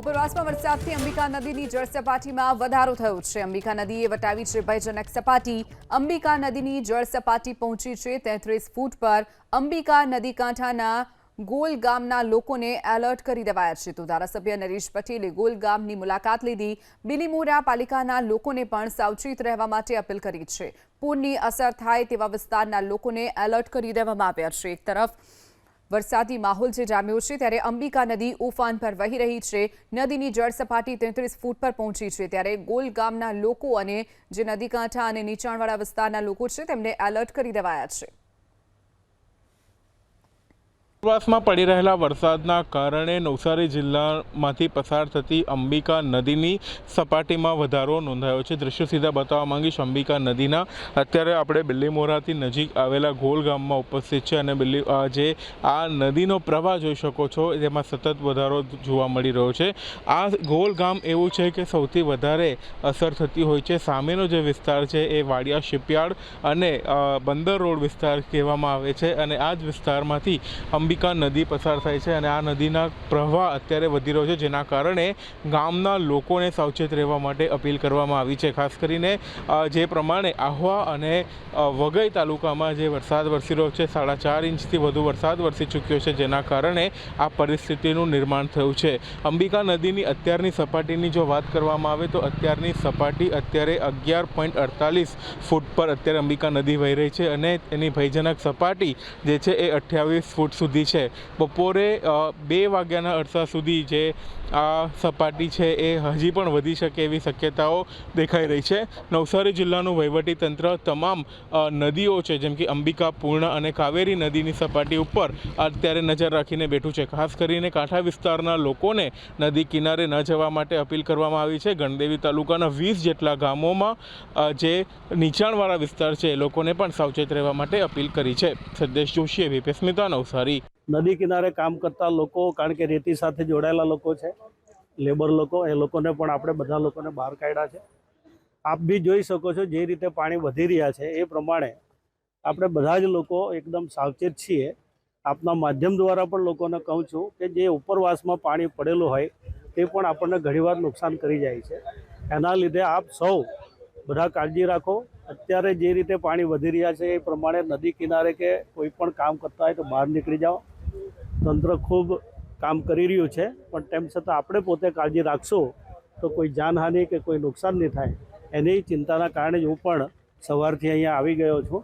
ઉપરવાસમાં વરસાદથી અંબિકા નદીની જળસપાટીમાં વધારો થયો છે. અંબિકા નદીએ વટાવી છે ભયજનક સપાટી. અંબિકા નદીની જળસપાટી પહોંચી છે તેત્રીસ ફૂટ પર. અંબિકા નદી કાંઠાના ગોલ ગામના લોકોને એલર્ટ કરી દેવાયા છે. તો ધારાસભ્ય નરેશ પટેલે ગોલ ગામની મુલાકાત લીધી. બિલીમોરા પાલિકાના લોકોને પણ સાવચેત રહેવા માટે અપીલ કરી છે. પૂરની અસર થાય તેવા વિસ્તારના લોકોને એલર્ટ કરી દેવામાં આવ્યા છે. એક તરફ વરસાદી માહોલ જે જામ્યો છે ત્યારે અંબિકા નદી ઉફાન પર વહી રહી છે. નદીની જળ સપાટી તેત્રીસ ફૂટ પર પહોંચી છે ત્યારે ગોલ ગામના લોકો અને જે નદી કાંઠા અને નીચાણવાળા વિસ્તારના લોકો છે તેમને એલર્ટ કરી દેવાયા છે. ઉપરવાસમાં પડી રહેલા વરસાદના કારણે નવસારી જિલ્લામાંથી પસાર થતી અંબિકા નદીની સપાટીમાં વધારો નોંધાયો છે. દ્રશ્યો સીધા બતાવવા માંગીશ. અંબિકા નદીના અત્યારે આપણે બિલ્લીમોરાથી નજીક આવેલા ગોલ ગામમાં ઉપસ્થિત છે અને બિલ્લી જે આ નદીનો પ્રવાહ જોઈ શકો છો, તેમાં સતત વધારો જોવા મળી રહ્યો છે. આ ગોલ ગામ એવું છે કે સૌથી વધારે અસર થતી હોય છે. સામેનો જે વિસ્તાર છે એ વાડિયા શિપયાર્ડ અને બંદર રોડ વિસ્તાર કહેવામાં આવે છે અને આ જ વિસ્તારમાંથી અંબિકા નદી પસાર થાય છે અને આ નદીના પ્રવાહ અત્યારે વધી રહ્યો છે, જેના કારણે ગામના લોકોને સાવચેત રહેવા માટે અપીલ કરવામાં આવી છે. ખાસ કરીને જે પ્રમાણે આહવા અને વઘઈ તાલુકામાં જે વરસાદ વરસી રહ્યો છે, સાડા ચાર ઇંચથી વધુ વરસાદ વરસી ચૂક્યો છે, જેના કારણે આ પરિસ્થિતિનું નિર્માણ થયું છે. અંબિકા નદીની અત્યારની સપાટીની જો વાત કરવામાં આવે તો અત્યારની સપાટી અત્યારે અગિયાર પોઈન્ટ અડતાલીસ ફૂટ પર અત્યારે અંબિકા નદી વહી રહી છે અને એની ભયજનક સપાટી જે છે એ અઠ્યાવીસ ફૂટ સુધી છે. બપોરે બે વાગ્યાના અરસા સુધી જે, આ સપાટી છે એ હજી પણ વધી શકે એવી શક્યતાઓ દેખાઈ રહી છે. નવસારી જિલ્લાનું તંત્ર તમામ નદીઓ છે, જેમ કે અંબિકા, પૂર્ણા અને કાવેરી નદીની સપાટી ઉપર અત્યારે નજર રાખીને બેઠું છે. ખાસ કરીને કાંઠા વિસ્તારના લોકોને નદી કિનારે ન જવા માટે અપીલ કરવામાં આવી છે. ગણદેવી તાલુકાના વીસ જેટલા ગામોમાં જે નીચાણવાળા વિસ્તાર છે, એ લોકોને પણ સાવચેત રહેવા માટે અપીલ કરી છે. સદેશ જોશીએ વીપી સ્મિતા, નવસારી. નદી કિનારે કામ કરતા લોકો, કારણ કે રેતી સાથે જોડાયેલા લોકો છે, લેબર લોકો, એ લોકોને પણ આપણે બધા લોકોને બહાર કાઢ્યા છે. આપ બી જોઈ શકો છો જે રીતે પાણી વધી રહ્યા છે, એ પ્રમાણે આપણે બધા જ લોકો એકદમ સાવચેત છીએ. આપના માધ્યમ દ્વારા પણ લોકોને કહું છું કે જે ઉપરવાસમાં પાણી પડેલું હોય, તે પણ આપણને ઘણીવાર નુકસાન કરી જાય છે. એના લીધે આપ સૌ બધા કાળજી રાખો. અત્યારે જે રીતે પાણી વધી રહ્યા છે, એ પ્રમાણે નદી કિનારે કે કોઈ પણ કામ કરતા હોય તો બહાર નીકળી જાઓ. તંત્ર ખૂબ કામ કરી રહ્યું છે, પણ તેમ છતાં આપણે પોતે કાળજી રાખશું તો કોઈ જાનહાનિ કે કોઈ નુકસાન નહીં થાય. એની ચિંતાના કારણે જ હું પણ સવારથી અહીંયા આવી ગયો છું.